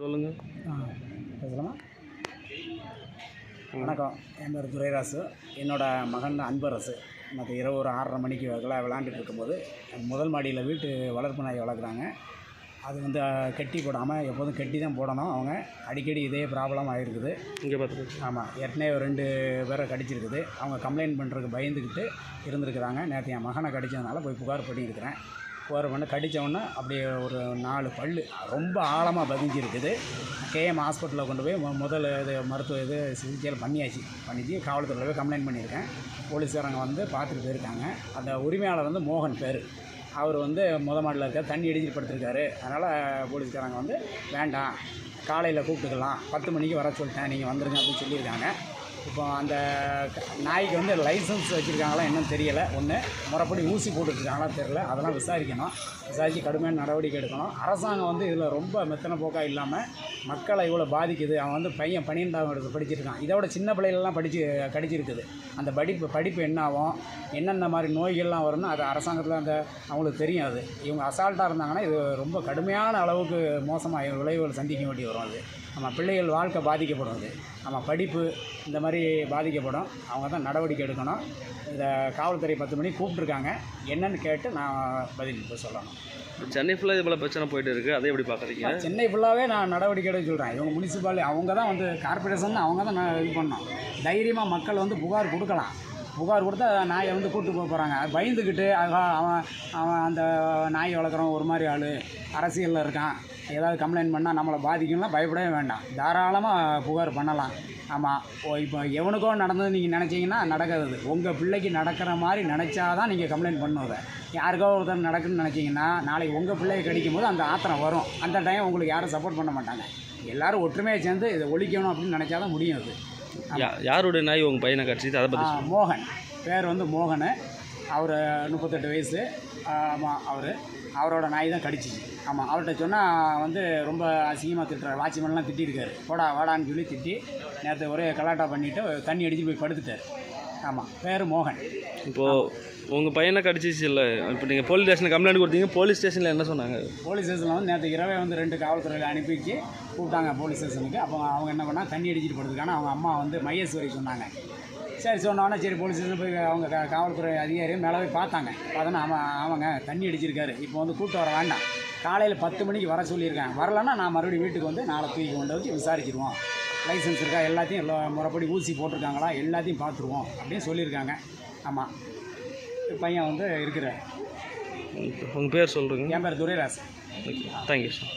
சொல்லுங்க. பேசலாமா? வணக்கம். என் பேர் துரைராசு. என்னோட மகன் அன்பரசு. மற்ற இரவு ஒரு ஆறரை மணிக்கு விளா விளாண்டுட்டு இருக்கும்போது முதல் மாடியில் வீட்டு வளர்ப்பு நாய் வளர்க்குறாங்க. அது வந்து கெட்டி போடாமல் எப்போதும் கெட்டி தான் போடணும் அவங்க. அடிக்கடி இதே ப்ராப்ளம் ஆகிருக்குது இங்கே பார்த்துட்டு ஆமாம் ஏற்கனவே ஒரு ரெண்டு பேரை கடிச்சிருக்குது. அவங்க கம்ப்ளைண்ட் பண்ணுறதுக்கு பயந்துக்கிட்டு இருந்திருக்கிறாங்க. நேற்று என் மகனை கடிச்சதுனால போய் புகார் பண்ணியிருக்கிறேன். புகார் பண்ண அப்படியே ஒரு நாலு பல்லு ரொம்ப ஆழமாக பதிஞ்சிருக்குது. கேஎம் ஹாஸ்பிட்டலில் கொண்டு போய் மு- முதல் இது மருத்துவ இது சிகிச்சையில் பண்ணியாச்சு. பண்ணிச்சு காவல்துறையில் போய் கம்ப்ளைண்ட் பண்ணியிருக்கேன். போலீஸ்காரங்க வந்து பார்த்துட்டு போயிருக்காங்க. அந்த உரிமையாளர் வந்து மோகன் பேர். அவர் வந்து முத மாடலில் இருக்கார் தண்ணி அடிச்சிட்டு படுத்திருக்காரு. அதனால் போலீஸ்காரங்க வந்து வேண்டாம் காலையில் கூப்பிட்டுக்கலாம் பத்து மணிக்கு வர சொல்லிட்டேன் நீங்கள் வந்துருங்க அப்படின்னு சொல்லியிருக்காங்க. இப்போ அந்த க- நாய்க்கு வந்து லைசன்ஸ் வச்சுருக்காங்களா என்னன்னு தெரியலை. ஒன்று முறைப்படி ஊசி போட்டுருக்காங்களா தெரியல. அதெல்லாம் விசாரிக்கணும். விசாரித்து கடுமையான நடவடிக்கை எடுக்கணும். அரசாங்கம் வந்து இதில் ரொம்ப மெத்தனை போக்காக இல்லாமல் மக்களை இவ்வளோ பாதிக்குது. அவன் வந்து பையன் பன்னிரெண்டாம் எடுத்து படிச்சிருக்கான். இதோட சின்ன பிள்ளைகளெல்லாம் படித்து கடிச்சிருக்குது. அந்த படிப்பு படிப்பு என்ன ஆகும்? என்னென்ன மாதிரி நோய்கள்லாம் வரும்னு அது அரசாங்கத்தில் அந்த அவங்களுக்கு தெரியும் அது. இவங்க அசால்ட்டாக இருந்தாங்கன்னா இது ரொம்ப கடுமையான அளவுக்கு மோசமாக விளைவுகள் சந்திக்க வேண்டி வரும் அது. நம்ம பிள்ளைகள் வாழ்க்கை பாதிக்கப்படும் அது. நம்ம படிப்பு இந்த மாதிரி பாதிக்கப்படும். அவங்க தான் நடவடிக்கை எடுக்கணும். இதை காவல்துறை பத்து மணிக்கு கூப்பிட்ருக்காங்க என்னன்னு கேட்டு நான் பதில் இப்போ சொல்லணும். சென்னை ஃபுல்லாக இது போல் பிரச்சனை போயிட்டு இருக்கு. அதை எப்படி பார்க்குறீங்க சென்னை ஃபுல்லாகவே நான் நடவடிக்கை எடுக்க சொல்கிறேன் இவங்க முனிசிபாலிட்டி அவங்க தான் வந்து கார்பரேஷன் அவங்க தான் நான் இது பண்ணோம் தைரியமாக மக்கள் வந்து புகார் கொடுக்கலாம். புகார் கொடுத்தா நாயை வந்து கூப்பிட்டு போக போகிறாங்க பயந்துக்கிட்டு அவன் அவன் அந்த நாயை வளர்க்குறவன் ஒரு மாதிரி ஆள். அரசியலில் இருக்கான். ஏதாவது கம்ப்ளைண்ட் பண்ணால் நம்மளை பாதிக்கும்லாம் பயப்படவே வேண்டாம். தாராளமாக புகார் பண்ணலாம். ஆமாம் ஓ இப்போ எவனுக்கோ நடந்தது நீங்கள் நினச்சிங்கன்னா நடக்காது உங்கள் பிள்ளைக்கு நடக்கிற மாதிரி நினச்சா தான் நீங்கள் கம்ப்ளைண்ட் பண்ணுவதை யாருக்கோ ஒருத்தர் நடக்குன்னு நினச்சிங்கன்னா நாளைக்கு உங்கள் பிள்ளையை கடிக்கும் போது அந்த ஆத்திரம் வரும். அந்த டைம் உங்களுக்கு யாரும் சப்போர்ட் பண்ண மாட்டாங்க. எல்லாரும் ஒற்றுமையாக சேர்ந்து இதை ஒழிக்கணும் அப்படின்னு நினச்சா தான் முடியும் அது. யா யாருடைய நாய் உங்கள் பையனை கடிச்சிது? அதை பற்றி மோகன். பேர் வந்து மோகன். அவர் முப்பத்தெட்டு வயசு. ஆமாம் அவர். அவரோட நாய் தான் கடிச்சிச்சு. ஆமாம் அவர்கிட்ட சொன்னால் வந்து ரொம்ப அசிங்கமாக திட்டுறாரு வாட்ச்மேன்லாம் திட்டிருக்காரு. போடா வாடான்னு சொல்லி திட்டி நேற்று ஒரே கலாட்டா பண்ணிவிட்டு தண்ணி அடித்து போய் படுத்துட்டார். ஆமாம் பேர் மோகன். இப்போது உங்கள் பையனை கடிச்சிச்சு இல்லை இப்போ நீங்கள் போலீஸ் ஸ்டேஷனில் கம்ப்ளைண்ட் கொடுத்தீங்க போலீஸ் ஸ்டேஷனில் என்ன சொன்னாங்க? போலீஸ் ஸ்டேஷனில் வந்து நேற்று இரவே வந்து ரெண்டு காவல்துறையில் அனுப்பிச்சு கூப்பிட்டாங்க போலீஸ் ஸ்டேஷனுக்கு அப்போ அவங்க என்ன பண்ணால் தண்ணி அடிச்சிட்டு படுத்துக்கான அவங்க அம்மா வந்து மையேஸ்வரி சொன்னாங்க. சரி சொன்னோன்னே சரி போலீஸ் ஸ்டேஷன் போய் அவங்க கா- காவல்துறை அதிகாரியும் மேலே போய் பார்த்தாங்க. பார்த்தோன்னா ஆமாம் ஆமாங்க தண்ணி அடிச்சிருக்காரு. இப்போ வந்து கூப்பிட்டு வர வேண்டாம். காலையில் பத்து மணிக்கு வர சொல்லியிருக்கேன் வரலன்னா நான் மறுபடியும் வீட்டுக்கு வந்து நாளை தூக்கி கொண்டு வச்சு விசாரிச்சிருவோம். லைசன்ஸ் இருக்கா எல்லாத்தையும் எல்லா முறைப்படி ஊசி போட்டிருக்காங்களா எல்லாத்தையும் பார்த்துருவோம் அப்படின்னு சொல்லியிருக்காங்க. ஆமாம் பையன் வந்து இருக்கிறார். உங்கள் பேர் சொல்கிறீங்க என் பேர் துரைராஜ் ஓகே தேங்க்யூ சார்